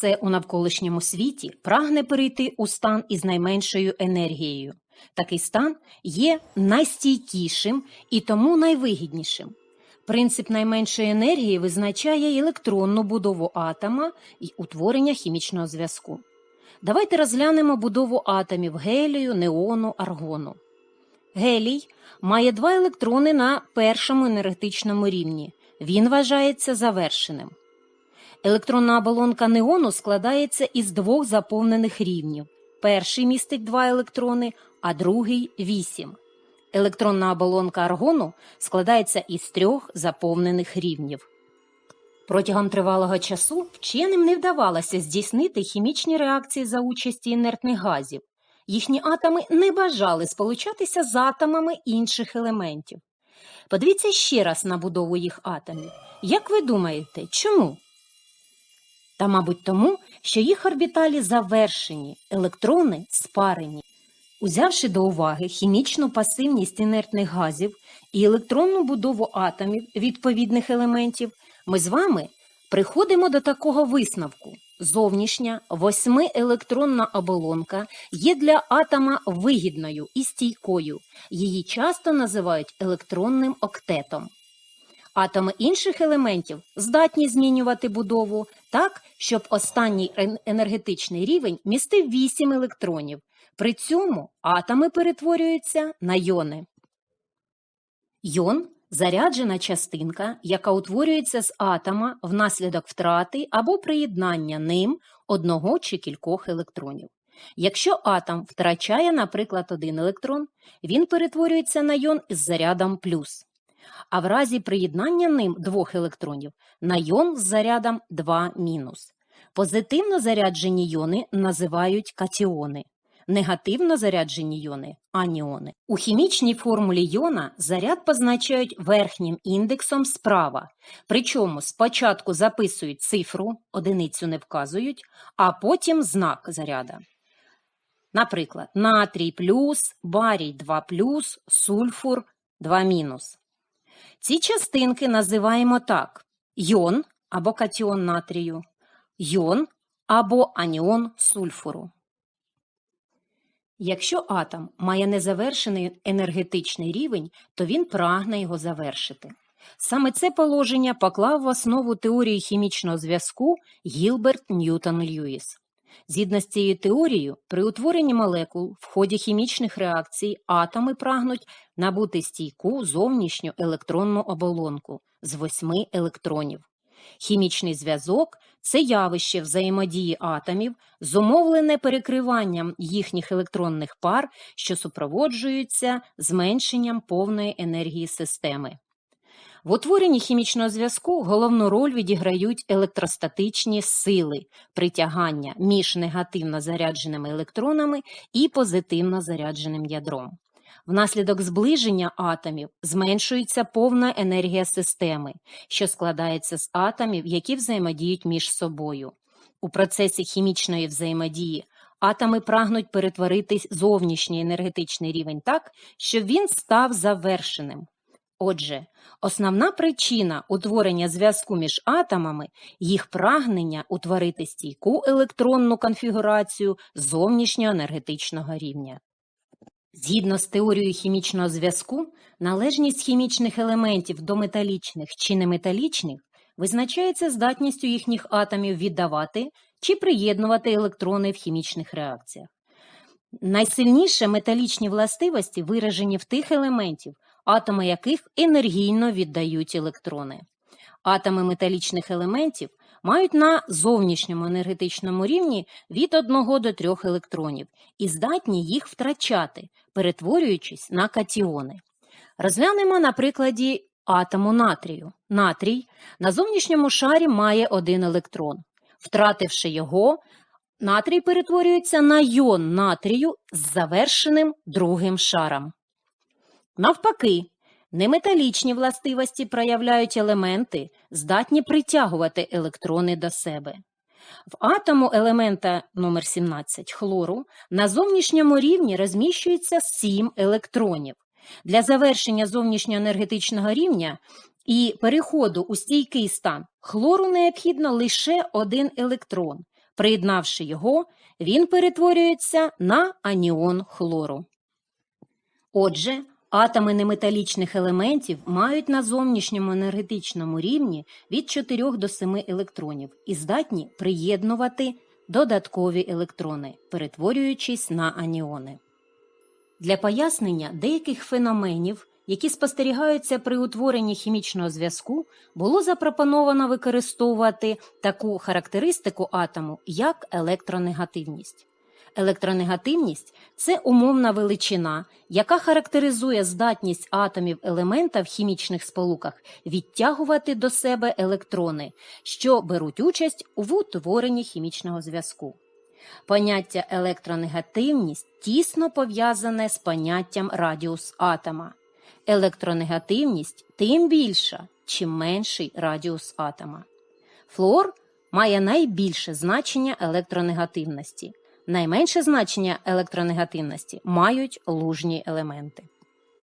все у навколишньому світі прагне перейти у стан із найменшою енергією. Такий стан є найстійкішим і тому найвигіднішим. Принцип найменшої енергії визначає електронну будову атома і утворення хімічного зв'язку. Давайте розглянемо будову атомів гелію, неону, аргону. Гелій має два електрони на першому енергетичному рівні. Він вважається завершеним. Електронна оболонка неону складається із двох заповнених рівнів. Перший містить два електрони, а другий вісім. Електронна оболонка аргону складається із трьох заповнених рівнів. Протягом тривалого часу вченим не вдавалося здійснити хімічні реакції за участі інертних газів. Їхні атоми не бажали сполучатися з атомами інших елементів. Подивіться ще раз на будову їх атомів. Як ви думаєте, чому? Та, мабуть, тому, що їх орбіталі завершені, електрони спарені. Узявши до уваги хімічну пасивність інертних газів і електронну будову атомів відповідних елементів, ми з вами приходимо до такого висновку. Зовнішня восьмиелектронна оболонка є для атома вигідною і стійкою. Її часто називають електронним октетом. Атоми інших елементів здатні змінювати будову так, щоб останній енергетичний рівень містив 8 електронів. При цьому атоми перетворюються на йони. Йон заряджена частинка, яка утворюється з атома внаслідок втрати або приєднання ним одного чи кількох електронів. Якщо атом втрачає, наприклад, один електрон, він перетворюється на йон із зарядом плюс. А в разі приєднання ним двох електронів на йон з зарядом 2 мінус. Позитивно заряджені йони називають катіони, негативно заряджені йони аніони. У хімічній формулі йона заряд позначають верхнім індексом справа. Причому спочатку записують цифру, одиницю не вказують, а потім знак заряда. Наприклад, натрій плюс, барій 2 плюс, сульфур 2 мінус. Ці частинки називаємо так: йон або катіон натрію, йон або аніон сульфуру. Якщо атом має незавершений енергетичний рівень, то він прагне його завершити. Саме це положення поклав в основу теорії хімічного зв'язку Гілберт Ньютон Льюіс. Згідно з цією теорією, при утворенні молекул в ході хімічних реакцій атоми прагнуть набути стійку зовнішню електронну оболонку з восьми електронів. Хімічний зв'язок це явище взаємодії атомів, зумовлене перекриванням їхніх електронних пар, що супроводжуються зменшенням повної енергії системи. В утворенні хімічного зв'язку головну роль відіграють електростатичні сили притягання між негативно зарядженими електронами і позитивно зарядженим ядром. Внаслідок зближення атомів зменшується повна енергія системи, що складається з атомів, які взаємодіють між собою. У процесі хімічної взаємодії атоми прагнуть перетворити зовнішній енергетичний рівень так, щоб він став завершеним. Отже, основна причина утворення зв'язку між атомами їх прагнення утворити стійку електронну конфігурацію зовнішнього енергетичного рівня. Згідно з теорією хімічного зв'язку, належність хімічних елементів до металічних чи неметалічних визначається здатністю їхніх атомів віддавати чи приєднувати електрони в хімічних реакціях. Найсильніше металічні властивості виражені в тих елементів, атоми яких енергійно віддають електрони. Атоми металічних елементів мають на зовнішньому енергетичному рівні від 1 до 3 електронів і здатні їх втрачати, перетворюючись на катіони. Розглянемо на прикладі атому натрію. Натрій на зовнішньому шарі має один електрон. Втративши його, натрій перетворюється на йон натрію з завершеним другим шаром. Навпаки, неметалічні властивості проявляють елементи, здатні притягувати електрони до себе. В атому елемента номер 17 хлору на зовнішньому рівні розміщується 7 електронів. Для завершення зовнішнього енергетичного рівня і переходу у стійкий стан хлору необхідно лише один електрон. Приєднавши його, він перетворюється на аніон хлору. Отже, атоми неметалічних елементів мають на зовнішньому енергетичному рівні від 4 до 7 електронів і здатні приєднувати додаткові електрони, перетворюючись на аніони. Для пояснення деяких феноменів, які спостерігаються при утворенні хімічного зв'язку, було запропоновано використовувати таку характеристику атому, як електронегативність. Електронегативність це умовна величина, яка характеризує здатність атомів елемента в хімічних сполуках відтягувати до себе електрони, що беруть участь в утворенні хімічного зв'язку. Поняття електронегативність тісно пов'язане з поняттям радіус атома. Електронегативність тим більша, чим менший радіус атома. Флуор має найбільше значення електронегативності. Найменше значення електронегативності мають лужні елементи.